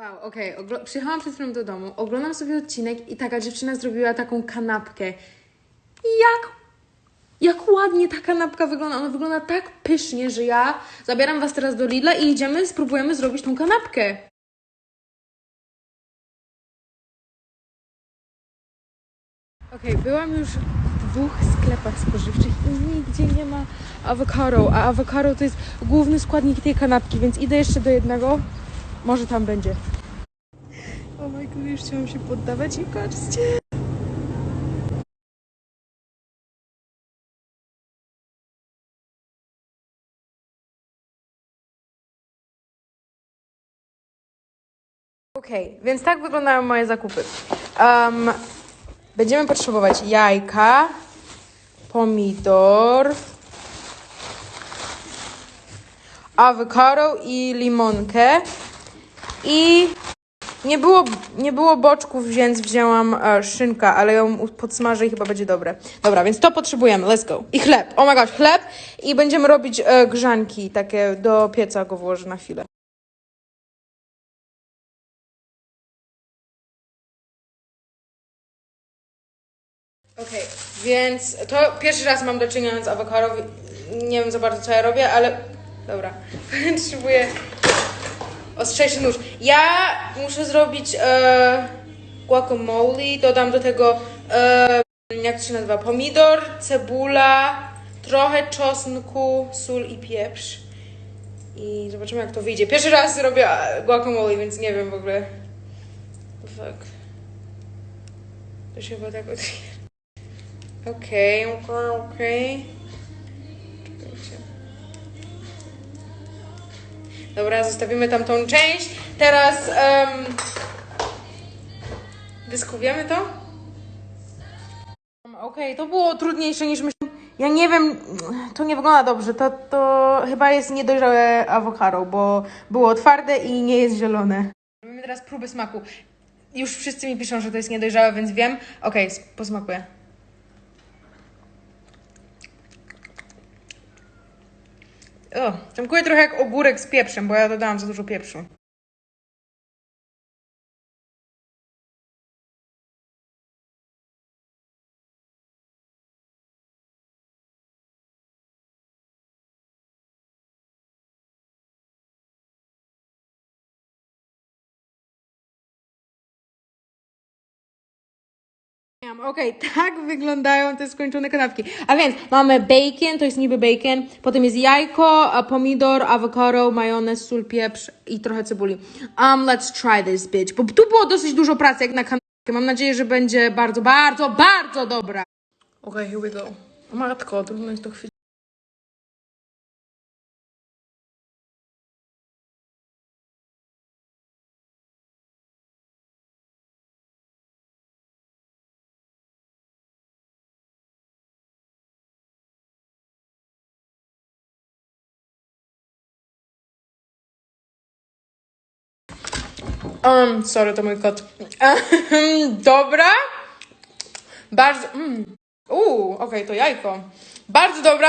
Wow, okej, oglo- przyjechałam przed chwilą do domu, oglądam sobie odcinek i taka dziewczyna zrobiła taką kanapkę. Jak, jak ładnie ta kanapka wygląda. Ona wygląda tak pysznie, że ja zabieram was teraz do Lidla i idziemy, spróbujemy zrobić tą kanapkę. Okej, byłam już w dwóch sklepach spożywczych i nigdzie nie ma awokado, a awokado to jest główny składnik tej kanapki, więc idę jeszcze do jednego. Może tam będzie. O my god, już chciałam się poddawać i patrzcie. Okej, więc tak wyglądają moje zakupy. Um, będziemy potrzebować jajka, pomidor, awokado i limonkę. I nie było, nie było boczków, więc wzięłam e, szynkę, ale ją podsmażę i chyba będzie dobre. Dobra, więc to potrzebujemy. Let's go. I chleb. Oh my gosh, chleb. I będziemy robić e, grzanki, takie do pieca go włożę na chwilę. Okej, więc to pierwszy raz mam do czynienia z awokado. Nie wiem za bardzo, co ja robię, ale dobra. Potrzebuję ostrzejszy nóż. Ja muszę zrobić e, guacamole, dodam do tego, e, jak to się nazywa, pomidor, cebula, trochę czosnku, sól i pieprz. I zobaczymy, jak to wyjdzie. Pierwszy raz robię e, guacamole, więc nie wiem w ogóle. Fuck. To się chyba tak otwiera. Okej, okej, okej. Czekajcie. Dobra, zostawimy tam tą część. Teraz um, dyskujemy to. Okej, to było trudniejsze niż myślałam. Ja nie wiem, to nie wygląda dobrze. To, to chyba jest niedojrzałe awokado, bo było twarde i nie jest zielone. Robimy teraz próbę smaku. Już wszyscy mi piszą, że to jest niedojrzałe, więc wiem. Okej, okay, posmakuję. O, smakuje trochę jak ogórek z pieprzem, bo ja dodałam za dużo pieprzu. Okej, tak wyglądają te skończone kanapki. A więc mamy bacon, to jest niby bacon, potem jest jajko, pomidor, awokado, majonez, sól, pieprz i trochę cebuli. Um, let's try this bitch. Bo tu było dosyć dużo pracy jak na kanapkę. Mam nadzieję, że będzie bardzo, bardzo, bardzo dobra. Okej, here we go. Matko, trudno jest to chwycić. Um, sorry, to mój kot. Dobra. Bardzo. Mm. Uuu, okej, to jajko. Bardzo dobra,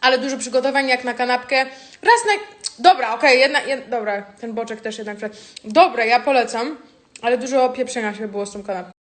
ale dużo przygotowań jak na kanapkę. Raz na. Dobra, okej, jedna, jed... Dobra, ten boczek też jednak. Dobra, ja polecam, ale dużo pieprzenia się było z tą kanapką.